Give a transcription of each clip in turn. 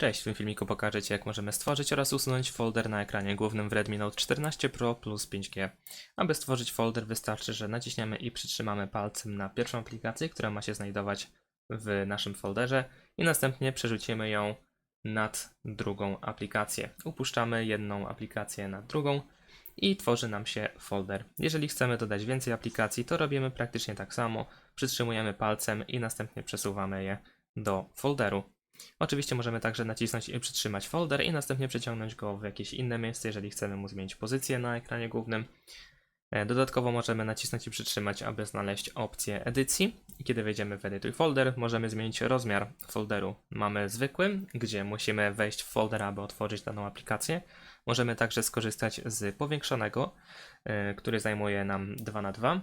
Cześć, w tym filmiku pokażę Ci jak możemy stworzyć oraz usunąć folder na ekranie głównym w Redmi Note 14 Pro plus 5G. Aby stworzyć folder wystarczy, że naciśniemy i przytrzymamy palcem na pierwszą aplikację, która ma się znajdować w naszym folderze i następnie przerzucimy ją nad drugą aplikację. Upuszczamy jedną aplikację nad drugą i tworzy nam się folder. Jeżeli chcemy dodać więcej aplikacji, to robimy praktycznie tak samo. Przytrzymujemy palcem i następnie przesuwamy je do folderu. Oczywiście możemy także nacisnąć i przytrzymać folder i następnie przeciągnąć go w jakieś inne miejsce, jeżeli chcemy mu zmienić pozycję na ekranie głównym. E, Dodatkowo możemy nacisnąć i przytrzymać, aby znaleźć opcję edycji. I kiedy wejdziemy w edytuj folder, możemy zmienić rozmiar folderu. Mamy zwykły, gdzie musimy wejść w folder, aby otworzyć daną aplikację. Możemy także skorzystać z powiększonego, e, który zajmuje nam 2 na 2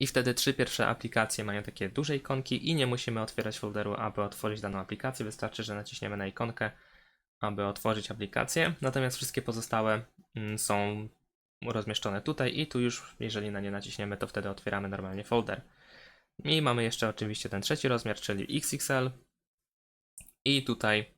i wtedy trzy pierwsze aplikacje mają takie duże ikonki i nie musimy otwierać folderu, aby otworzyć daną aplikację. Wystarczy, że naciśniemy na ikonkę, aby otworzyć aplikację. Natomiast wszystkie pozostałe mm, są rozmieszczone tutaj i tu już, jeżeli na nie naciśniemy, to wtedy otwieramy normalnie folder. I mamy jeszcze oczywiście ten trzeci rozmiar, czyli XXL. I tutaj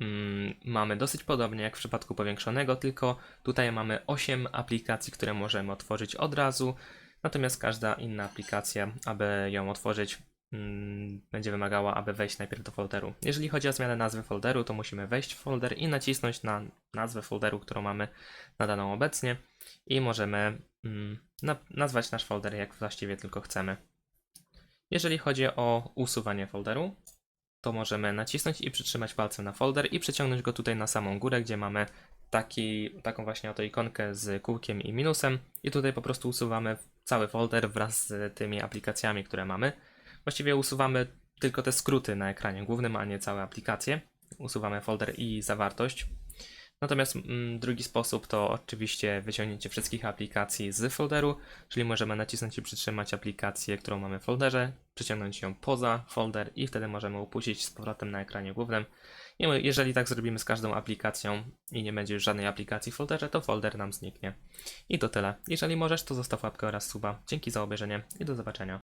mm, mamy dosyć podobnie jak w przypadku powiększonego, tylko tutaj mamy 8 aplikacji, które możemy otworzyć od razu. Natomiast każda inna aplikacja, aby ją otworzyć, mm, będzie wymagała, aby wejść najpierw do folderu. Jeżeli chodzi o zmianę nazwy folderu, to musimy wejść w folder i nacisnąć na nazwę folderu, którą mamy nadaną obecnie i możemy mm, na, nazwać nasz folder jak właściwie tylko chcemy. Jeżeli chodzi o usuwanie folderu, to możemy nacisnąć i przytrzymać palcem na folder i przeciągnąć go tutaj na samą górę, gdzie mamy taki, taką właśnie oto ikonkę z kółkiem i minusem i tutaj po prostu usuwamy cały folder wraz z tymi aplikacjami, które mamy. Właściwie usuwamy tylko te skróty na ekranie głównym, a nie całe aplikacje. Usuwamy folder i zawartość. Natomiast mm, drugi sposób to oczywiście wyciągnięcie wszystkich aplikacji z folderu, czyli możemy nacisnąć i przytrzymać aplikację, którą mamy w folderze, przeciągnąć ją poza folder i wtedy możemy upuścić z powrotem na ekranie głównym. Jeżeli tak zrobimy z każdą aplikacją i nie będzie już żadnej aplikacji w folderze, to folder nam zniknie. I to tyle. Jeżeli możesz, to zostaw łapkę oraz suba. Dzięki za obejrzenie i do zobaczenia.